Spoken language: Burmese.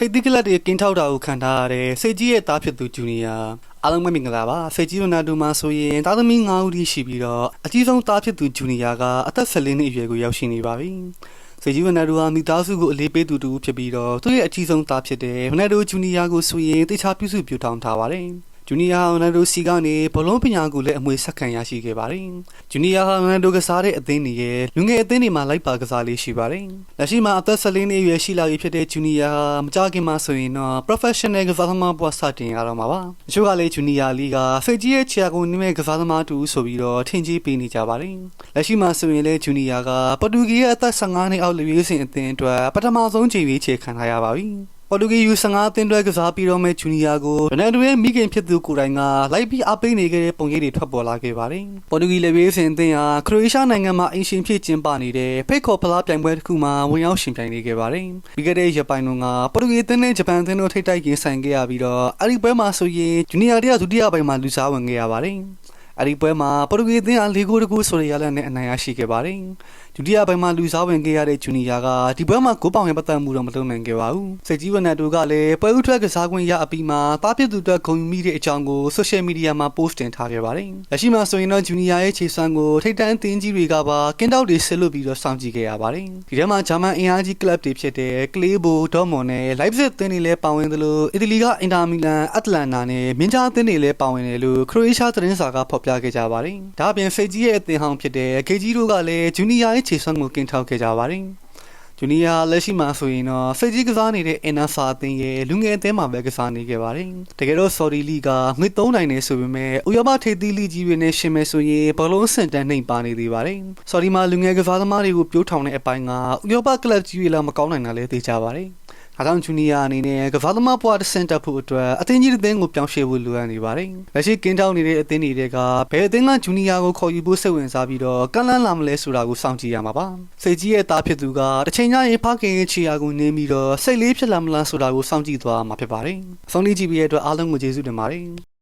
ထိပ်သီးကလပ်တွေကင်းထောက်တာကိုခံထားရတဲ့စိတ်ကြီးရဲ့သားဖြစ်သူဂျူနီယာအားလုံးပဲမင်္ဂလာပါစိတ်ကြီးရိုနာဒိုမှာဆိုရင်သားသမီး9ဦးထိရှိပြီးတော့အကြီးဆုံးသားဖြစ်သူဂျူနီယာကအသက်14နှစ်အရွယ်ကိုရောက်ရှိနေပါပြီစိတ်ကြီးရိုနာဒိုဟာမိသားစုကိုအလေးပေးသူတူဖြစ်ပြီးတော့သူ့ရဲ့အကြီးဆုံးသားဖြစ်တဲ့ရိုနာဒိုဂျူနီယာကိုဆိုရင်တိကျပြုစုပြောင်းထောင်ထားပါတယ် ဂျူနီယာရိုနယ်ဒိုစီကနေဘလုံးပညာကိုလည်းအမွေဆက်ခံရရှိခဲ့ပါတယ်။ဂျူနီယာဟာရိုနယ်ဒိုကစားတဲ့အသင်းတွေရဲ့လူငယ်အသင်းတွေမှာလိုက်ပါကစားလေးရှိပါတယ်။လက်ရှိမှာအသက်14နှစ်အရွယ်ရှိလာပြီဖြစ်တဲ့ဂျူနီယာဟာမကြခင်မှာဆိုရင်တော့ professional ကစားသမားဘဝစတင်ရတော့မှာပါ။တချို့ကလည်းဂျူနီယာလီကစိတ်ကြီးရဲ့ခြေကိုနည်းမဲ့ကစားသမားတူဆိုပြီးတော့ထင်ကြီးပေးနေကြပါတယ်။လက်ရှိမှာဆိုရင်လည်းဂျူနီယာကပေါ်တူဂီရဲ့အသက်15နှစ်အောက်လူရွေးစင်အသင်းအတွက်ပထမဆုံးချိန်ပြီးခြေခံထားရပါပြီ။ ပေါ်တူဂီယူ15 အသင်းတွဲကစားပြီးတော့မဲ့ဂျူနီယာကိုရိုနယ်ဒိုရဲ့မိခင်ဖြစ်သူကိုယ်တိုင်ကလိုက်ပြီးအားပေးနေခဲ့တဲ့ပုံရိပ်တွေထွက်ပေါ်လာခဲ့ပါတယ်။ပေါ်တူဂီလေဘေးစင်အသင်းဟာခရိုအေးရှားနိုင်ငံမှာအင်ရှင်ဖြစ်ကျင်းပနေတဲ့ဖိတ်ခေါ်ဖလားပြိုင်ပွဲတစ်ခုမှာဝင်ရောက်ရှင်ပြိုင်နေခဲ့ပါတယ်။ပြီးခဲ့တဲ့ရက်ပိုင်းတုန်းကပေါ်တူဂီအသင်းနဲ့ဂျပန်အသင်းတို့ထိပ်တိုက်ရင်ဆိုင်ခဲ့ရပြီးတော့အဲ့ဒီပွဲမှာဆိုရင်ဂျူနီယာတရဒုတိယပိုင်းမှာလူစားဝင်ခဲ့ရပါတယ်။အဲ့ဒီပွဲမှာပေါ်တူဂီအသင်းအား၄ဂိုးတကူဆိုတဲ့ရလဒ်နဲ့အနိုင်ရရှိခဲ့ပါတယ်။ ဒုတိယပိုင်းမှာလူစားဝင်ခဲ့ရတဲ့ဂျူနီယာကဒီပွဲမှာကိုးပေါင်ရဲ့ပတ်သက်မှုတော့မလုပ်နိုင်ခဲ့ပါဘူး။စိတ်ကြီးဝနတ်တို့ကလည်းပွဲဥထွက်ကစားခွင့်ရအပြီးမှာတားပြစ်သူအတွက်ဂုဏ်ယူမိတဲ့အကြောင်းကိုဆိုရှယ်မီဒီယာမှာ post တင်ထားခဲ့ပါတယ်။လက်ရှိမှာဆိုရင်တော့ဂျူနီယာရဲ့ခြေစွမ်းကိုထိပ်တန်းအသင်းကြီးတွေကပါကင်းတောက်တွေဆစ်လွတ်ပြီးတော့စောင့်ကြည့်ခဲ့ရပါတယ်။ဒီထဲမှာဂျာမန်အင်အားကြီးကလပ်တွေဖြစ်တဲ့ကလေးဘိုဒေါ်မွန်နဲ့လိုက်ပဇစ်အသင်းတွေလည်းပါဝင်သလိုအီတလီကအင်တာမီလန်အတ္တလန်နာနဲ့မင်းကြားအသင်းတွေလည်းပါဝင်တယ်လို့ခရိုအေးရှားသတင်းစာကဖော်ပြခဲ့ကြပါတယ်။ဒါအပြင်စိတ်ကြီးရဲ့အသင်းဟောင်းဖြစ်တဲ့ဂေဂျီတို့ကလည်းဂျူနီယာရဲ့ခြေစွမ်းကိုကင်းထောက်ခဲ့ကြပါတယ်။ဂျူနီယာလက်ရှိမှာဆိုရင်တော့စိတ်ကြီးကစားနေတဲ့အင်နာဆာအသင်းရဲ့လူငယ်အသင်းမှာပဲကစားနေခဲ့ပါတယ်။တကယ်တော့ဆော်ဒီလီကငွေ3နိုင်နေဆိုပေမဲ့ဥရောပထိပ်သီးလီကြီးတွေနဲ့ရှင်မယ်ဆိုရင်ဘလုံးစင်တန်နှိမ်ပါနေသေးပါတယ်။ဆော်ဒီမှာလူငယ်ကစားသမားတွေကိုပြိုးထောင်တဲ့အပိုင်းကဥရောပကလပ်ကြီးတွေလောက်မကောင်းနိုင်တာလည်းသိကြပါတယ်။။ ဒါကြောင့်ဂျူနီယာအနေနဲ့ကစားသမားဘွားတစ်ဆင့်တက်ဖို့အတွက်အသင်းကြီးတစ်သင်းကိုပြောင်းရွှေ့ဖို့လိုအပ်နေပါတယ်။လက်ရှိကင်းတောင်းနေတဲ့အသင်းတွေကဘယ်အသင်းကဂျူနီယာကိုခေါ်ယူဖို့စိတ်ဝင်စားပြီးတော့ကန့်လန့်လာမလဲဆိုတာကိုစောင့်ကြည့်ရမှာပါ။စိတ်ကြီးရဲ့သားဖြစ်သူကတစ်ချိန်ကျရင်ဖခင်ရဲ့ခြေရာကိုနင်းပြီးတော့စိတ်လေးဖြစ်လာမလားဆိုတာကိုစောင့်ကြည့်သွားမှာဖြစ်ပါတယ်။အဆုံးလေးကြည့်ပြီးတဲ့အတွက်အားလုံးကိုကျေးဇူးတင်ပါတယ်။